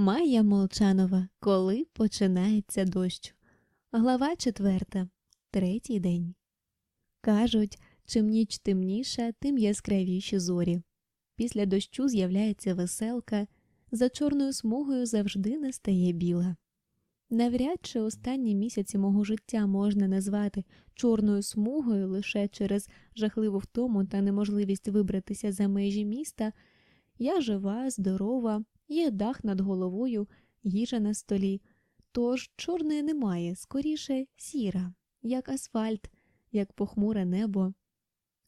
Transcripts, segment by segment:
Майя Молчанова. Коли починається дощ. Глава четверта. Третій день. Кажуть, чим ніч темніша, тим яскравіші зорі. Після дощу з'являється веселка, за чорною смугою завжди настає біла. Навряд чи останні місяці мого життя можна назвати чорною смугою лише через жахливу втому та неможливість вибратися за межі міста. Я жива, здорова, є дах над головою, їжа на столі. Тож чорної немає, скоріше сіра, як асфальт, як похмуре небо.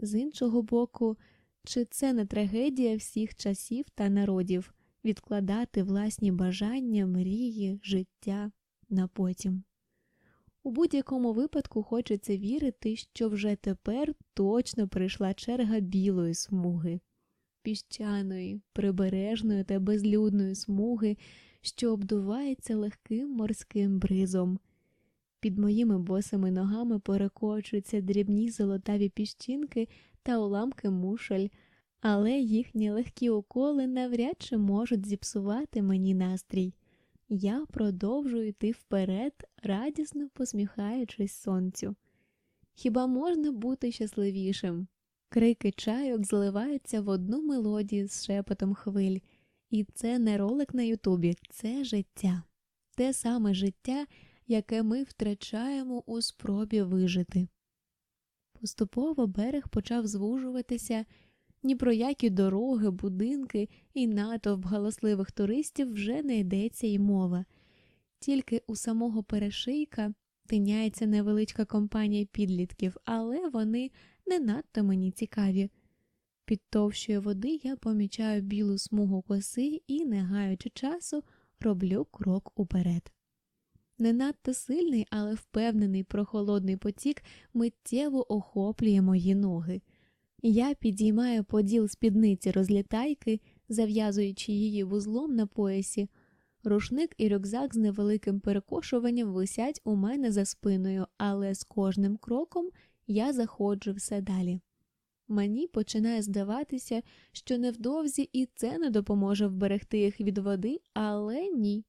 З іншого боку, чи це не трагедія всіх часів та народів відкладати власні бажання, мрії, життя на потім? У будь-якому випадку хочеться вірити, що вже тепер точно прийшла черга білої смуги, піщаної, прибережної та безлюдної смуги, що обдувається легким морським бризом. Під моїми босими ногами перекочуються дрібні золотаві піщинки та уламки мушель, але їхні легкі уколи навряд чи можуть зіпсувати мені настрій. Я продовжую йти вперед, радісно посміхаючись сонцю. Хіба можна бути щасливішим? Крики чайок зливаються в одну мелодію з шепотом хвиль, і це не ролик на Ютубі, це життя, те саме життя, яке ми втрачаємо у спробі вижити. Поступово берег почав звужуватися, ні про які дороги, будинки і натовп галасливих туристів вже не йдеться й мова, тільки у самого перешийка тиняється невеличка компанія підлітків, але вони не надто мені цікаві. Під товщою води я помічаю білу смугу коси і, не гаючи часу, роблю крок уперед. Не надто сильний, але впевнений прохолодний потік миттєво охоплює мої ноги. Я підіймаю поділ спідниці розлітайки, зав'язуючи її вузлом на поясі. Рушник і рюкзак з невеликим перекошуванням висять у мене за спиною, але з кожним кроком я заходжу все далі. Мені починає здаватися, що невдовзі і це не допоможе вберегти їх від води, але ні.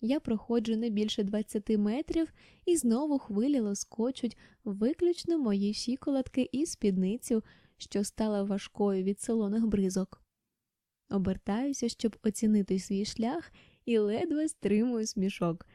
Я проходжу не більше 20 метрів і знову хвилі лоскочуть виключно мої щиколотки і спідницю, що стала важкою від солоних бризок. Обертаюся, щоб оцінити свій шлях, і ледве стримую смішок.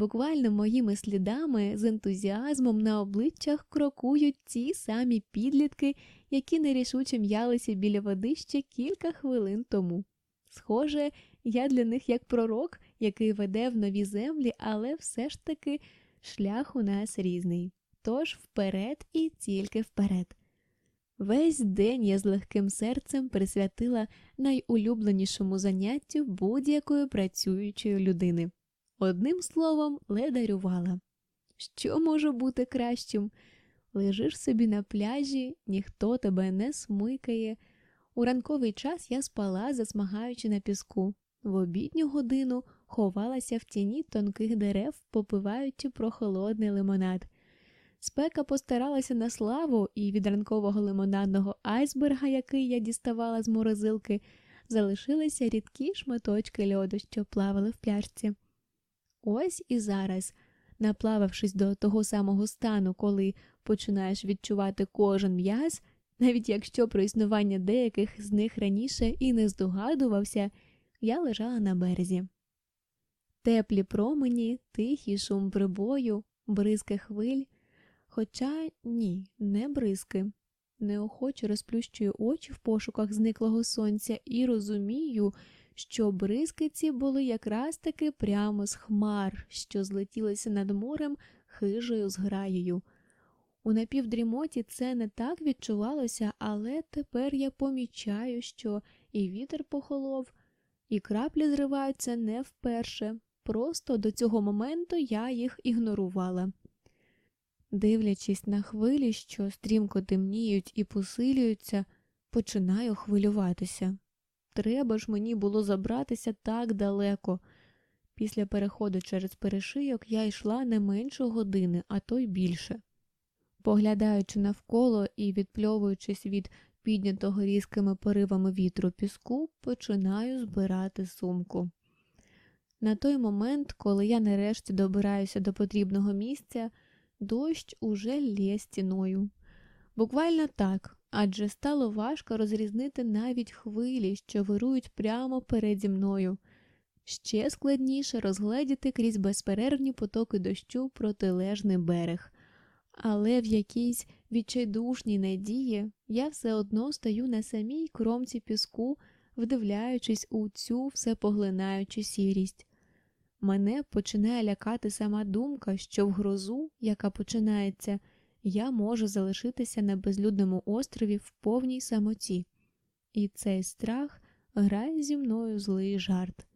Буквально моїми слідами з ентузіазмом на обличчях крокують ті самі підлітки, які нерішуче м'ялися біля води ще кілька хвилин тому. Схоже, я для них як пророк, який веде в нові землі, але все ж таки шлях у нас різний. Тож вперед і тільки вперед. Весь день я з легким серцем присвятила найулюбленішому заняттю будь-якої працюючої людини. Одним словом, ледарювала. Що може бути кращим? Лежиш собі на пляжі, ніхто тебе не смикає. У ранковий час я спала, засмагаючи на піску. В обідню годину ховалася в тіні тонких дерев, попиваючи прохолодний лимонад. Спека постаралася на славу, і від ранкового лимонадного айсберга, який я діставала з морозилки, залишилися рідкі шматочки льоду, що плавали в пляшці. Ось і зараз, наплававшись до того самого стану, коли починаєш відчувати кожен м'яз, навіть якщо про існування деяких з них раніше і не здогадувався, я лежала на березі. Теплі промені, тихий шум прибою, бризки хвиль, хоча ні, не бризки. Неохоче розплющую очі в пошуках зниклого сонця і розумію, що бризки ці були якраз таки прямо з хмар, що злетілися над морем хижою зграєю. У напівдрімоті це не так відчувалося, але тепер я помічаю, що і вітер похолов, і краплі зриваються не вперше. Просто до цього моменту я їх ігнорувала. Дивлячись на хвилі, що стрімко темніють і посилюються, починаю хвилюватися. Треба ж мені було забратися так далеко. Після переходу через перешийок я йшла не менше години, а то й більше. Поглядаючи навколо і відпльовуючись від піднятого різкими поривами вітру піску, починаю збирати сумку. На той момент, коли я нарешті добираюся до потрібного місця, дощ уже лє стіною. Буквально так, адже стало важко розрізнити навіть хвилі, що вирують прямо переді мною. Ще складніше розгледіти крізь безперервні потоки дощу протилежний берег. Але в якійсь відчайдушній надії я все одно стою на самій кромці піску, вдивляючись у цю всепоглинаючу сірість. Мене починає лякати сама думка, що в грозу, яка починається, я можу залишитися на безлюдному острові в повній самоті, і цей страх грає зі мною злий жарт.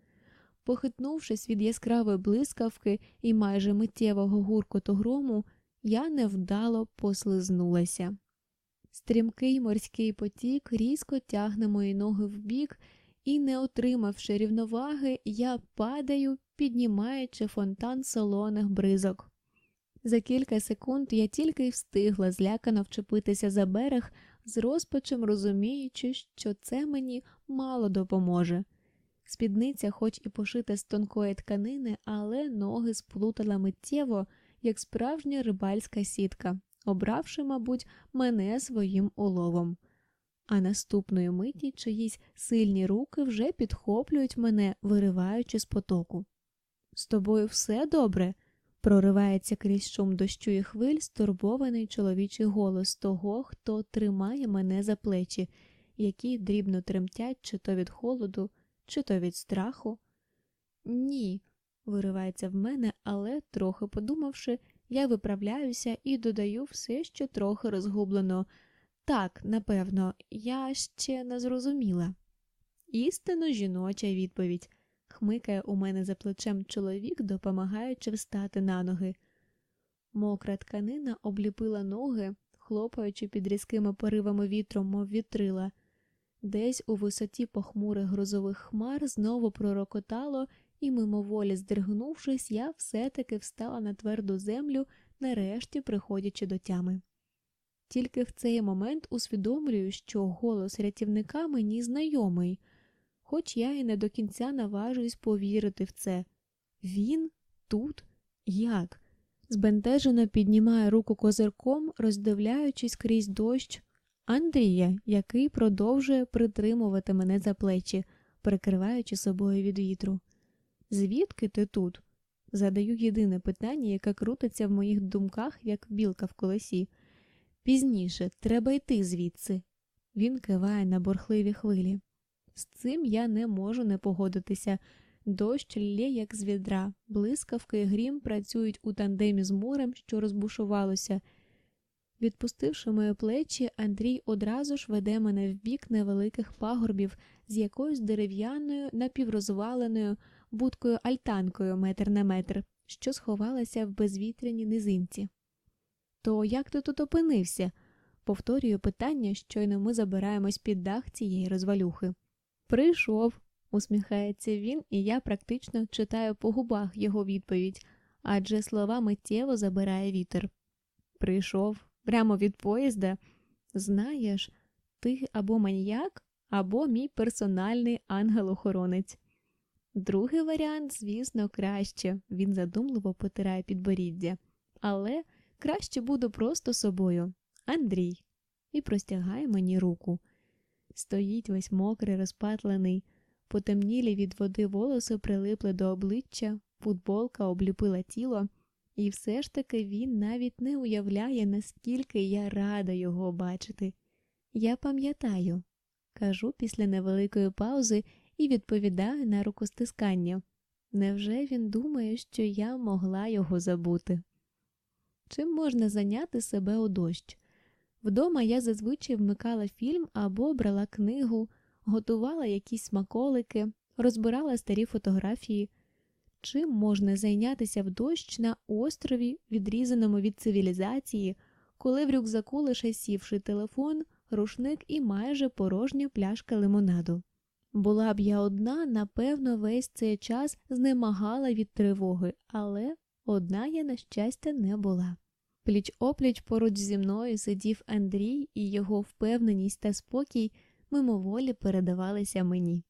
Похитнувшись від яскравої блискавки і майже миттєвого гуркоту грому, я невдало послизнулася. Стрімкий морський потік різко тягне мої ноги вбік, і, не отримавши рівноваги, я падаю, піднімаючи фонтан солоних бризок. За кілька секунд я тільки й встигла злякано вчепитися за берег, з розпачем розуміючи, що це мені мало допоможе. Спідниця, хоч і пошита з тонкої тканини, але ноги сплутала миттєво, як справжня рибальська сітка, обравши, мабуть, мене своїм уловом. А наступної миті чиїсь сильні руки вже підхоплюють мене, вириваючи з потоку. З тобою все добре? Проривається крізь шум дощу і хвиль стурбований чоловічий голос того, хто тримає мене за плечі, які дрібно тремтять чи то від холоду, чи то від страху. Ні, виривається в мене, але, трохи подумавши, я виправляюся і додаю все ще трохи розгублено. Так, напевно, я ще не зрозуміла. Істинно жіноча відповідь хмикає у мене за плечем чоловік, допомагаючи встати на ноги. Мокра тканина обліпила ноги, хлопаючи під різкими поривами вітру, мов вітрила. Десь у висоті похмурих грозових хмар знову пророкотало, і, мимоволі здригнувшись, я все-таки встала на тверду землю, нарешті приходячи до тями. Тільки в цей момент усвідомлюю, що голос рятівника мені знайомий хоч я і не до кінця наважуюсь повірити в це. Він тут? Як? Збентежено піднімає руку козирком, роздивляючись крізь дощ Андрія, який продовжує притримувати мене за плечі, прикриваючи собою від вітру. Звідки ти тут? Задаю єдине питання, яке крутиться в моїх думках, як білка в колесі. Пізніше треба йти звідси. Він киває на борхливі хвилі. З цим я не можу не погодитися. Дощ лє, як з відра, блискавки грім працюють у тандемі з морем, що розбушувалося. Відпустивши мої плечі, Андрій одразу ж веде мене в бік невеликих пагорбів з якоюсь дерев'яною напіврозваленою будкою альтанкою метр на метр, що сховалася в безвітряній низинці. То як ти тут опинився? повторюю питання, щойно ми забираємось під дах цієї розвалюхи. Прийшов, усміхається він, і я практично читаю по губах його відповідь, адже слова миттєво забирає вітер. Прийшов прямо від поїзда. Знаєш, ти або маніяк, або мій персональний ангел-охоронець. Другий варіант, звісно, краще, він задумливо потирає підборіддя, але краще буду просто собою, Андрій, і простягає мені руку стоїть весь мокрий, розпатлений, потемнілі від води волоси прилипли до обличчя, футболка обліпила тіло, і все ж таки він навіть не уявляє, наскільки я рада його бачити. Я пам'ятаю, кажу після невеликої паузи і відповідаю на рукостискання. Невже він думає, що я могла його забути? Чим можна зайняти себе у дощ? Вдома я зазвичай вмикала фільм або брала книгу, готувала якісь смаколики, розбирала старі фотографії. Чим можна зайнятися в дощ на острові, відрізаному від цивілізації, коли в рюкзаку лише сівши телефон, рушник і майже порожня пляшка лимонаду? Була б я одна, напевно, весь цей час знемагала від тривоги, але одна я, на щастя, не була. Пліч опліч поруч зі мною сидів Андрій, і його впевненість та спокій мимоволі передавалися мені.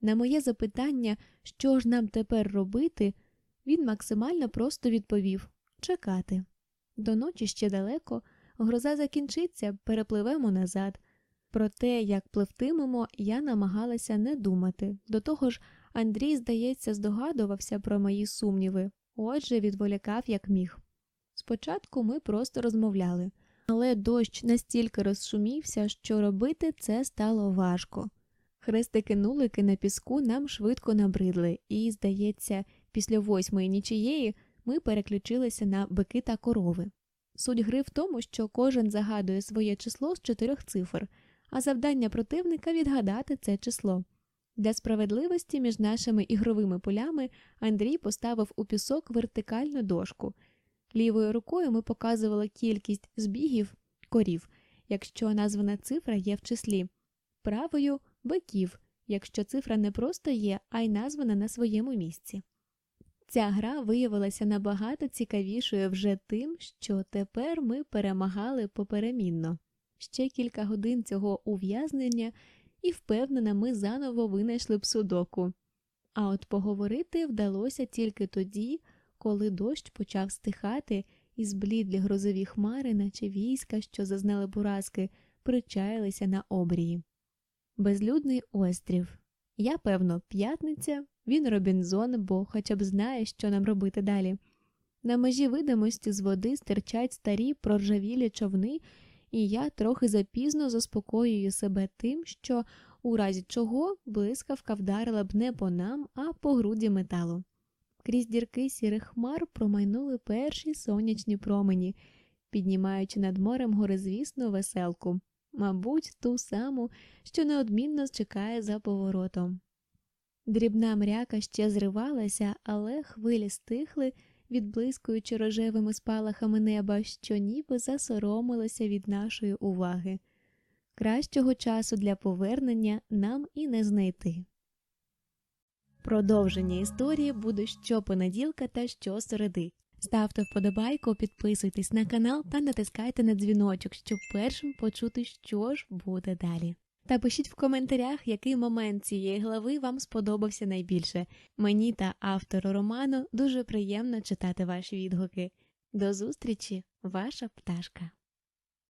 На моє запитання, що ж нам тепер робити, він максимально просто відповів чекати. До ночі ще далеко, гроза закінчиться, перепливемо назад. Про те, як пливтимемо, я намагалася не думати. До того ж, Андрій, здається, здогадувався про мої сумніви, отже, відволікав як міг. Спочатку ми просто розмовляли, але дощ настільки розшумівся, що робити це стало важко. Хрестики нулики на піску нам швидко набридли, і, здається, після восьмої нічиєї ми переключилися на бики та корови. Суть гри в тому, що кожен загадує своє число з чотирьох цифр, а завдання противника відгадати це число. Для справедливості між нашими ігровими полями Андрій поставив у пісок вертикальну дошку. Лівою рукою ми показували кількість збігів корів, якщо названа цифра є в числі, правою биків, якщо цифра не просто є, а й названа на своєму місці. Ця гра виявилася набагато цікавішою вже тим, що тепер ми перемагали поперемінно. Ще кілька годин цього ув'язнення, і впевнена, ми заново винайшли б судоку. А от поговорити вдалося тільки тоді, коли дощ почав стихати, і зблідлі грозові хмари, наче війська, що зазнали буразки, причаїлися на обрії. Безлюдний острів. Я, певно, п'ятниця, він Робінзон, бо хоча б знає, що нам робити далі. На межі видимості з води стирчать старі проржавілі човни, і я трохи запізно заспокоюю себе тим, що, у разі чого, блискавка вдарила б не по нам, а по груді металу. Крізь дірки сірих хмар промайнули перші сонячні промені, піднімаючи над морем горизвісну веселку, мабуть, ту саму, що неодмінно чекає за поворотом. Дрібна мряка ще зривалася, але хвилі стихли, відблискуючи рожевими спалахами неба, що ніби засоромилося від нашої уваги. Кращого часу для повернення нам і не знайти. Продовження історії буде щопонеділка та щосереди. Ставте вподобайку, підписуйтесь на канал та натискайте на дзвіночок, щоб першим почути, що ж буде далі. Та пишіть в коментарях, який момент цієї глави вам сподобався найбільше. Мені та автору роману дуже приємно читати ваші відгуки. До зустрічі, ваша пташка.